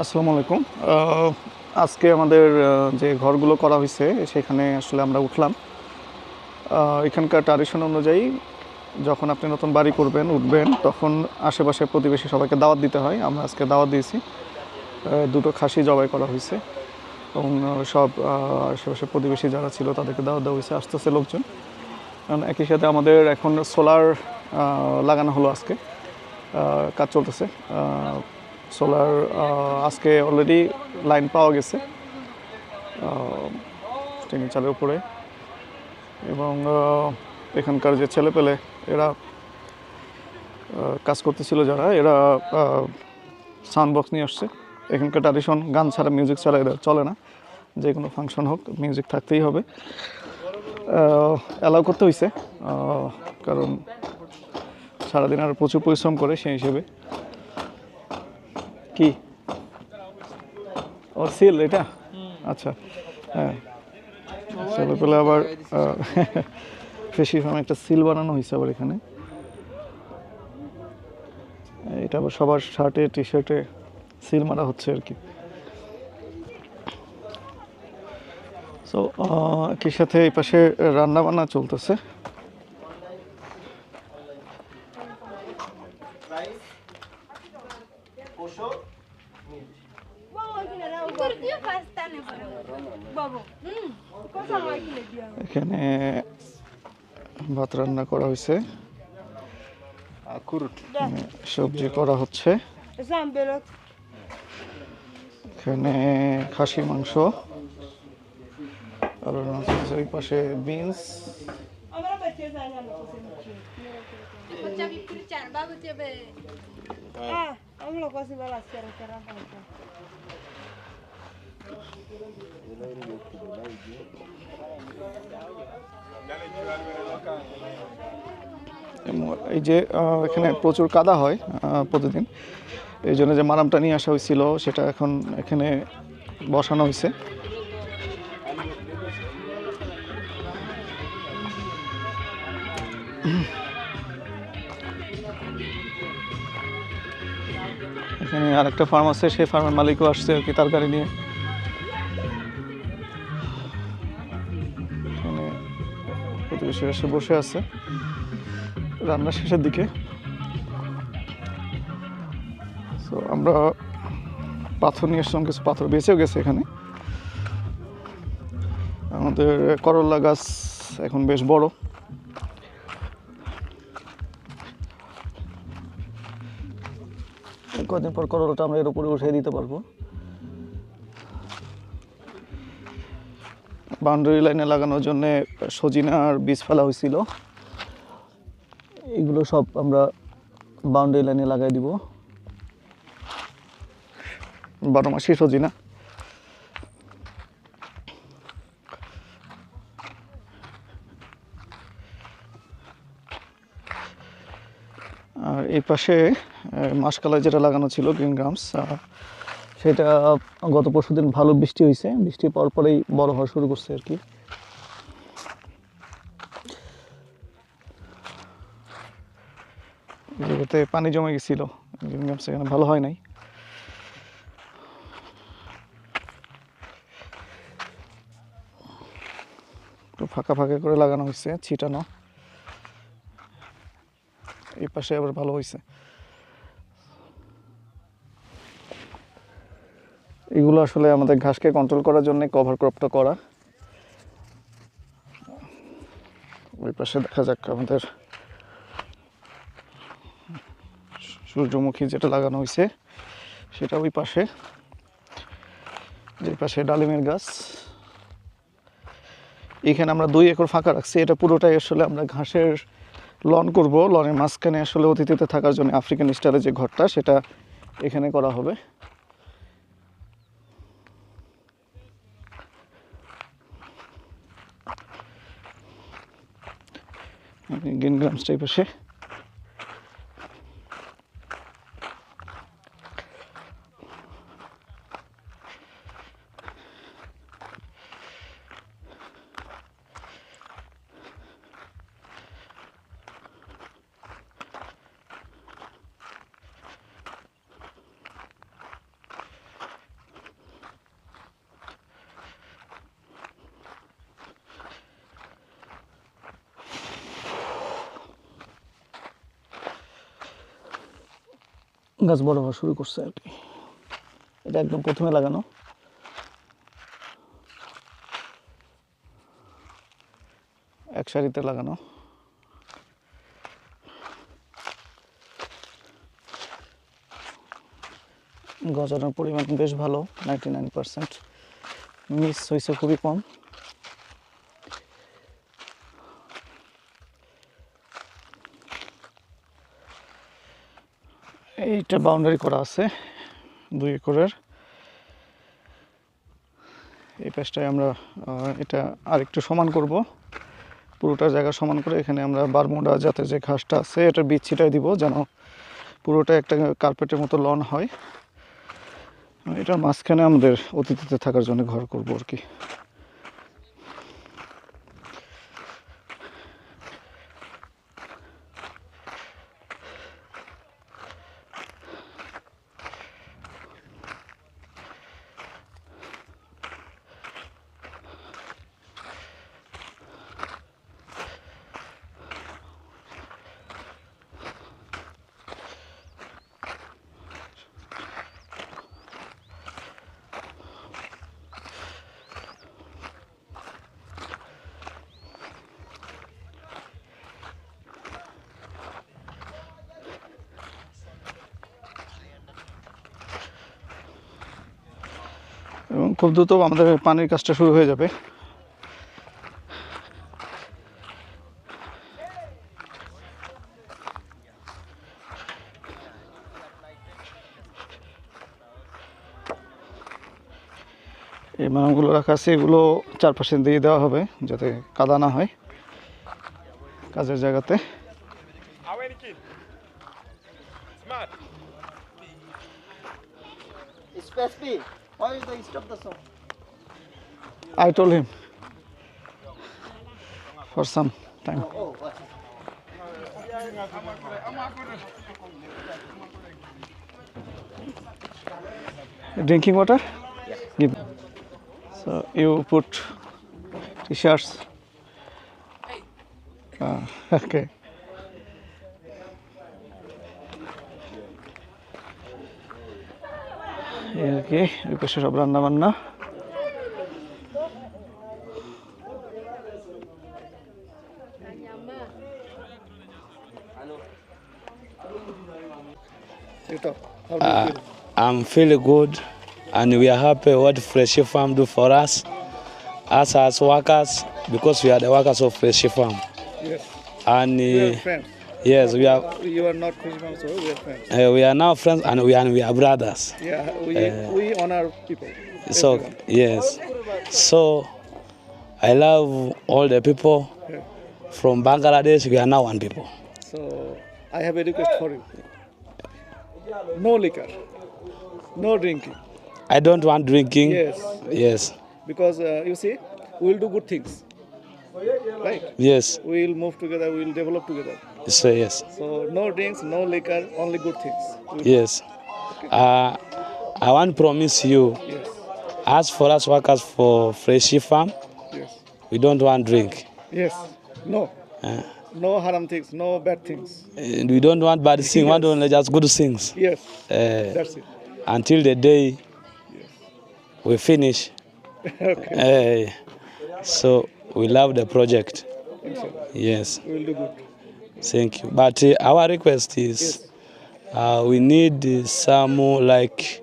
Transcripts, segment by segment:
আসসালামু আলাইকুম। আজকে আমাদের যে ঘরগুলো করা হয়েছে, সেখানে আসলে আমরা উঠলাম। এখানকার ট্রাডিশন অনুযায়ী যখন আপনি নতুন বাড়ি করবেন, উঠবেন, তখন আশেপাশে প্রতিবেশী সবাইকে দাওয়াত দিতে হয়। আমরা আজকে দাওয়াত দিয়েছি। দুটো খাসি জবাই করা হয়েছে এবং সব আশেপাশে প্রতিবেশী যারা ছিল তাদেরকে দাওয়াত দেওয়া হয়েছে। আসতেছে লোকজন। কারণ একই সাথে আমাদের এখন সোলার লাগানো হলো আজকে। কাজ চলতেছে। সোলার আজকে অলরেডি লাইন পাওয়া গেছে টিনের চালের উপরে। এবং এখানকার যে ছেলেপেলে, এরা কাজ করতেছিল যারা, এরা সাউন্ড বক্স নিয়ে আসছে। এখানকার ট্র্যাডিশন গান ছাড়া মিউজিক ছাড়া এরা চলে না। যে কোনো ফাংশন হোক মিউজিক থাকতেই হবে। অ্যালাউ করতে হয়েছে কারণ সারাদিন আর প্রচুর পরিশ্রম করে সেই হিসেবে। কি? ও সিল এটা? আচ্ছা হ্যাঁ। পেলে আবার ফেসি ফার্মে একটা সিল বানানো হয়েছে আবার এখানে। এটা আবার সবার শার্টে টি শার্টে সিল মারা হচ্ছে আর কি। সো কি সাথে এই পাশে রান্নাবান্না চলতেছে Curtiu bastante, বাবু হুম কত সময় কিনে দিয়া এখানে ভাত রান্না করা হয়েছে। এখানে সবজি করা হচ্ছে। এখানে খাসি মাংস। ওই পাশে বিনস। আমরা এই যে এখানে প্রচুর কাদা হয় প্রতিদিন। এই জন্য যে মারামটা নিয়ে আসা হয়েছিল, সেটা এখন এখানে বসানো হয়েছে। এখানে আরেকটা ফার্ম আছে, সেই ফার্মের মালিকও আসছে আর কি, তার গাড়ি নিয়ে। প্রতিবেশী এসে বসে আছে। রান্না শেষের দিকে। তো আমরা পাথর নিয়ে আসলাম কিছু পাথর বেঁচেও গেছে এখানে। আমাদের করলা গাছ এখন বেশ বড়। কদিন পর করলাটা আমরা এর উপরে উঠিয়ে দিতে পারব। বাউন্ডারি লাইনে লাগানোর জন্য সজিনার বীজ ফেলা হয়েছিল। এগুলো সব আমরা বাউন্ডারি লাইনে লাগাই দিব। বারো মাসই সজিনা। আর এই পাশে মাসকালায় যেটা লাগানো ছিল গ্রিন গ্রামস সেটা গত পরশুদিন ভালো বৃষ্টি হয়েছে বৃষ্টি পর পরেই বড় হওয়া শুরু করছে আর কি। পানি জমে গেছিল। এখানে ভালো হয় নাই। ফাঁকা ফাঁকা করে লাগানো হয়েছে ছিটানো। এই পাশে আবার ভালো হয়েছে এগুলো আসলে আমাদের ঘাসকে কন্ট্রোল করার জন্য কভার ক্রপটা করা। ওই পাশে দেখা যাক আমাদের সূর্যমুখী যেটা লাগানো হয়েছে, সেটা ওই পাশে। যে পাশে ডালিমের গাছ। এখানে আমরা দুই একর ফাঁকা রাখছি, এটা পুরোটাই আসলে আমরা ঘাসের লন করব। লনের মাঝখানে আসলে অতিথিতে থাকার জন্য আফ্রিকান স্টাইলের যে ঘরটা, সেটা এখানে করা হবে। গ্রিন গ্রামস টাইপ গাছ বড় হওয়া শুরু করছে আর কি। এটা একদম প্রথমে লাগানো। এক সারিতে লাগানো। গজানোর পরিমাণ বেশ ভালো, নাইনটি নাইন পারসেন্ট। মিস হয়েছে খুবই কম। এইটা বাউন্ডারি করা আছে, দুই একরের। এই পাশটায় আমরা এটা আরেকটু সমান করব। পুরোটা জায়গা সমান করে এখানে আমরা বারমুডা যাতে যে ঘাসটা আছে, এটা বীজ ছিটাই দিব যেন পুরোটা একটা কার্পেটের মতো লন হয়। এটার মাঝখানে আমাদের অতিথিতে থাকার জন্য ঘর করব আর কি এবং খুব দ্রুত আমাদের পানির কাজটা শুরু হয়ে যাবে। এই মানগুলো রাখা আছে, এগুলো চারপাশে দিয়ে দেওয়া হবে যাতে কাদা না হয় কাজের জায়গাতে। How many kids? Smart. Space B. Why is the stop the song? I told him for some time. Oh, what? Drinking water? Give. So you put t-shirts. Ah, okay. এই আর কি ওই পাশে সব রান্না বান্না I'm feeling good and we are happy what Fresh Farm do for us. Us as workers, because we are the workers of Fresh Farm. Yes, And uh, friends. yes, we are You are not Christian, so we are friends. uh, we are now friends and we are, we are brothers. Yeah, we, we honor people. So yes, so I love all the people from Bangladesh. We are now one people. So I have a request for you. No liquor, no drinking. I don't want drinking. Yes, Yes. because uh, you see, we will do good things. Right? Yes. We will move together. We will develop together. So yes. So no drinks, no liquor, only good things. Yes. Uh, I want to promise you. Yes. As for us workers for Freshie Farm, Yes. we don't want drink. Yes. No. Uh, No haram things. No bad things. and we don't want bad things. We want only just good things. Yes. Uh, That's it. until the day we finish. okay. Uh, so we love the project. Yes, We will do good. Thank you. But uh, our request is uh, we need some like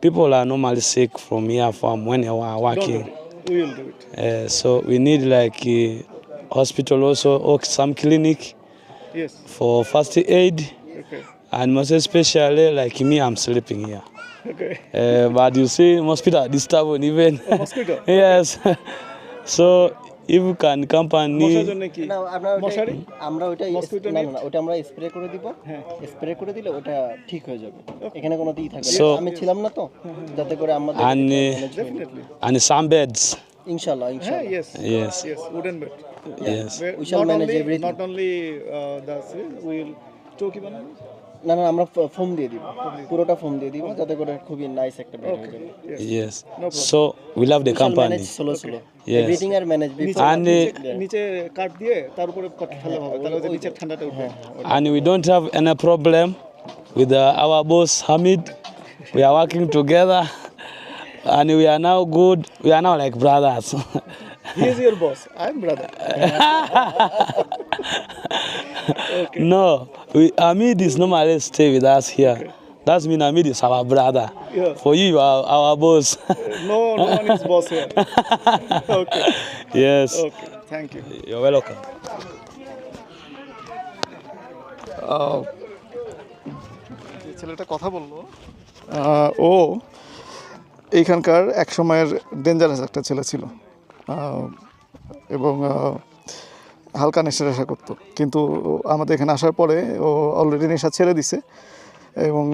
people are normally sick from here from when they are working. We will do it. Uh, so we need like uh, hospital also or some clinic Yes. for first aid Okay. and most especially like me I'm sleeping here. Okay. Uh, but you see mosquito disturbing even. Mosquito? yes. so if you can মশার company জন্য কি না আমরা ওটা মশারি? আমরা ওটা না? না আমরা স্প্রে করে দিব হ্যাঁ। স্প্রে করে দিলে ওটা ঠিক হয়ে যাবে এখানে কোনো দিই থাকবে আমি ছিলাম না তো যাতে করে আমাদের and uh, Definitely. and some beds. ইনশাআল্লাহ ইনশাআল্লাহ yes. Yes. Yes. Wooden bed. Yes. Where We shall not manage only, everything. Not only uh, the we will চৌকি বানাবো না না আমরা ফোম দিয়ে দিব পুরোটা ফোম দিয়ে দিব যাতে করে খুবই নাইস একটা বেড হয়ে যাবে Yes. So we love the company. Manage slow slow Yes. Everything R manage And uh, নিচে কাঠ দিয়ে তার উপরে কাঠ ফেলা হবে তাহলে ওই যে নিচের ঠান্ডাটা উঠবে and we don't have any problem with uh, our boss Hamid. We are working together, and we are now good. We are now like brothers. He is your boss I am brother no, we, Hamid is normally stay with us here. Okay. That means Hamid is our brother. Yeah. For you, you are our boss. No no one is boss here okay yes. Okay thank you You're welcome. ছেলেটা কথা বলল ও এইখানকার এক সময়ের dangerous একটা ছেলে ছিল এবং হালকা নেশা নেশা করতো। কিন্তু আমাদের এখানে আসার পরে ও অলরেডি নেশা ছেড়ে দিছে এবং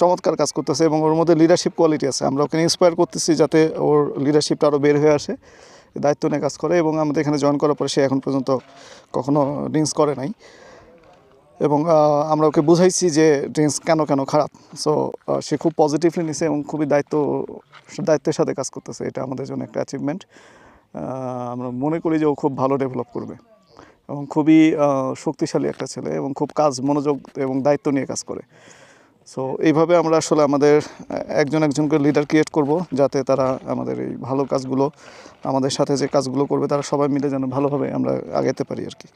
চমৎকার কাজ করতেছে এবং ওর মধ্যে লিডারশিপ কোয়ালিটি আছে। আমরা ওকে ইন্সপায়ার করতেছি যাতে ওর লিডারশিপটা আরও বের হয়ে আসে, দায়িত্ব নিয়ে কাজ করে এবং আমাদের এখানে জয়েন করার পরে সে এখন পর্যন্ত কখনো ড্রিঙ্কস করে নাই। এবং আমরা ওকে বুঝাইছি যে ড্রিঙ্কস কেন কেন খারাপ। সো সে খুব পজিটিভলি নিছে এবং খুবই দায়িত্ব, দায়িত্বের সাথে কাজ করতেছে। এটা আমাদের জন্য একটা অ্যাচিভমেন্ট আমরা মনে করি যে ও খুব ভালো ডেভেলপ করবে। এবং খুবই শক্তিশালী একটা ছেলে এবং খুব কাজ, মনোযোগ এবং দায়িত্ব নিয়ে কাজ করে। সো এইভাবে আমরা আসলে আমাদের একজন একজনকে লিডার ক্রিয়েট করব যাতে তারা আমাদের এই ভালো কাজগুলো, আমাদের সাথে যে কাজগুলো করবে, তারা সবাই মিলে যেন ভালোভাবে আমরা আগাতে পারি আর কি।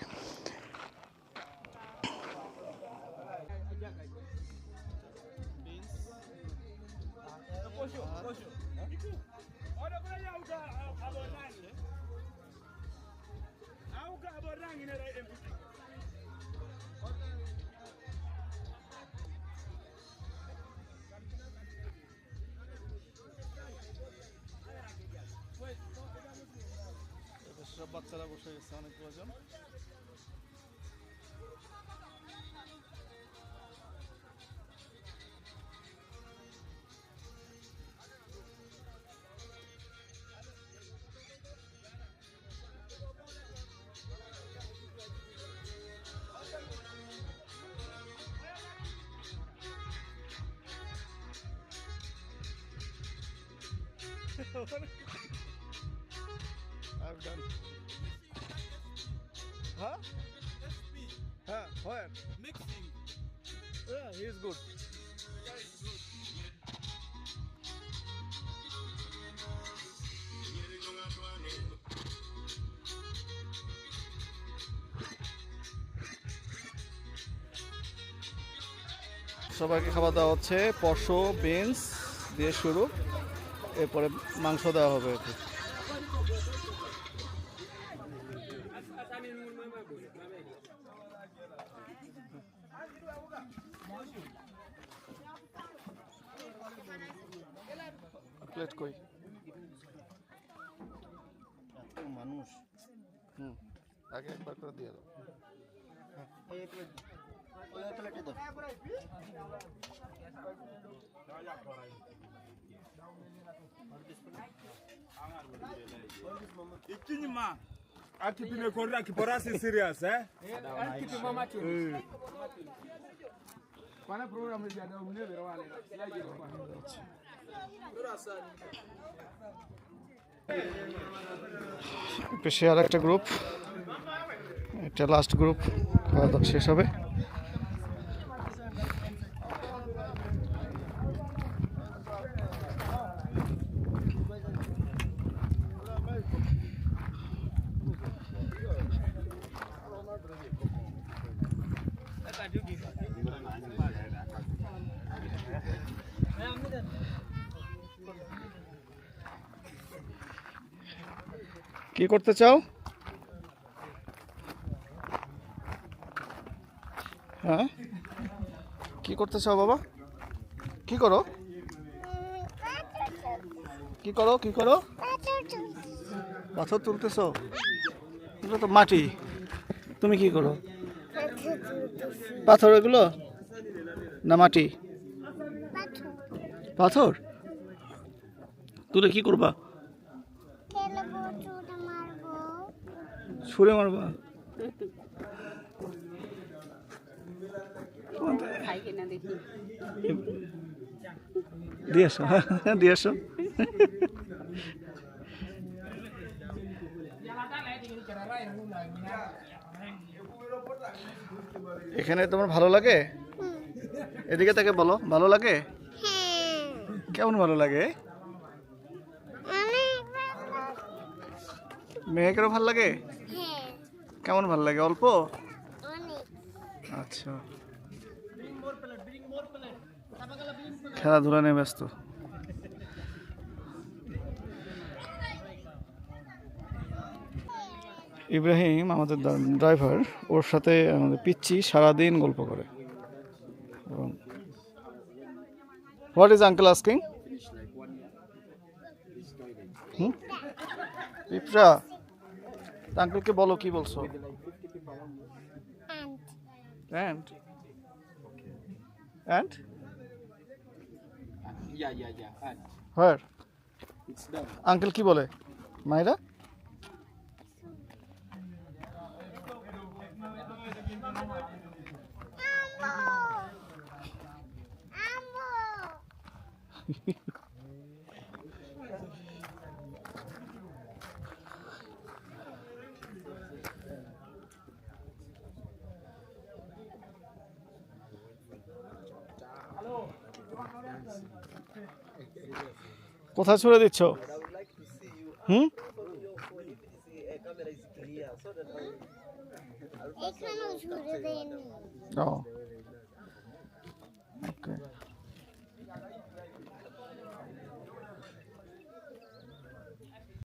সব বাচ্চারা বসে গেছে Where? Mixing. Yeah, he is good. সবাইকে খাবার দেওয়া হচ্ছে পশো বিনস দিয়ে শুরু এরপরে মাংস দেওয়া হবে প্লেট কই মানুষ হুম আগে একবার করে দিয়ে দাও এই প্লেট ওই প্লেটে দাও Ikinyuma. Akipime kora kiporasi serious eh? পেশে আর একটা গ্রুপ এটা লাস্ট গ্রুপ খাওয়া দাওয়া শেষ হবে। কি করতে চাও? হ্যাঁ? কি করতে চাও বাবা? কি করো? কি করো? কি করো? পাথর তুলতেছ? এগুলো তো মাটি। তুমি কি করো? পাথর এগুলো? না মাটি? পাথর। তুলে কি করবা? ছুঁড়ে মারবা। দিয়ে আসো। হ্যাঁ দিয়ে আসো। এখানে তোমার ভালো লাগে? এদিকে তাকে বলো ভালো লাগে? হ্যাঁ কেমন ভালো লাগে? অনেক মেয়েকেরও ভালো লাগে? হ্যাঁ কেমন ভালো লাগে? অল্প? আচ্ছা। খেলাধুলা নিয়ে ব্যস্ত। ইব্রাহিম আমাদের ড্রাইভার, ওর সাথে আমাদের পিচ্ছি সারাদিন গল্প করে। হোয়াট ইজ আঙ্কেল আস্কিং পিপরা আঙ্কেলকে বলো কি বলছো? And and yeah yeah uncle কি বলে? মাইরা কোথায় ছুড়ে দিচ্ছ? হুম? ও।